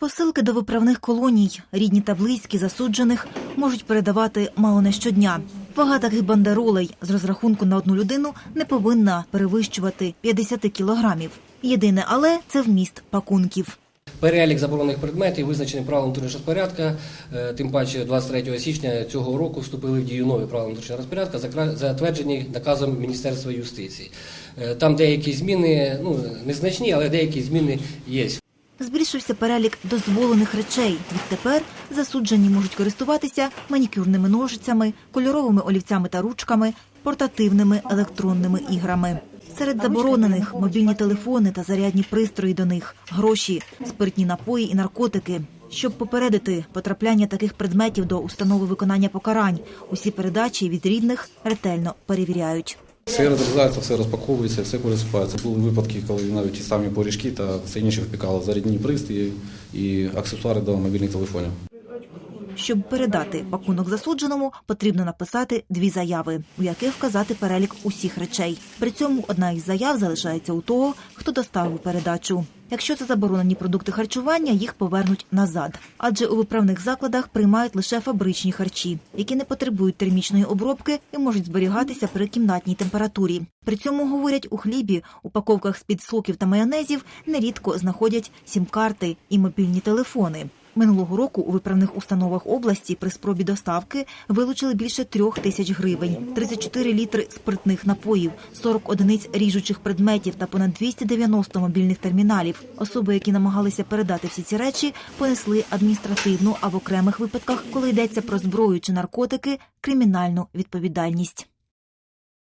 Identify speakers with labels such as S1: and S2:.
S1: Посилки до виправних колоній, рідні та близькі засуджених можуть передавати мало не щодня. Вага таких бандеролей з розрахунку на одну людину не повинна перевищувати 50 кілограмів. Єдине, але це вміст пакунків.
S2: Перелік заборонених предметів визначений правилом внутрішнього розпорядку. Е, Тим паче 23 січня цього року вступили в дію нові правила внутрішнього розпорядку, закра- затверджені наказом Міністерства юстиції. Е, Там деякі зміни, ну незначні, але деякі зміни є.
S1: Збільшився перелік дозволених речей. Відтепер засуджені можуть користуватися манікюрними ножицями, кольоровими олівцями та ручками, портативними електронними іграми. Серед заборонених мобільні телефони та зарядні пристрої до них, гроші, спиртні напої і наркотики. Щоб попередити потрапляння таких предметів до установи виконання покарань, усі передачі від рідних ретельно перевіряють.
S3: Все розрізається, все розпаковується, все пересипається. Були випадки, коли навіть ті самі поріжки та інше впікали зарядні пристрої і аксесуари до мобільних телефонів.
S1: Щоб передати пакунок засудженому, потрібно написати дві заяви, у яких вказати перелік усіх речей. При цьому одна із заяв залишається у того, хто доставив передачу. Якщо це заборонені продукти харчування, їх повернуть назад. Адже у виправних закладах приймають лише фабричні харчі, які не потребують термічної обробки і можуть зберігатися при кімнатній температурі. При цьому говорять у хлібі, упаковках з-під соків та майонезів нерідко знаходять сім-карти і мобільні телефони. Минулого року у виправних установах області при спробі доставки вилучили більше трьох тисяч гривень, 34 літри спиртних напоїв, 40 одиниць ріжучих предметів та понад 290 мобільних терміналів. Особи, які намагалися передати всі ці речі, понесли адміністративну а в окремих випадках, коли йдеться про зброю чи наркотики, кримінальну відповідальність.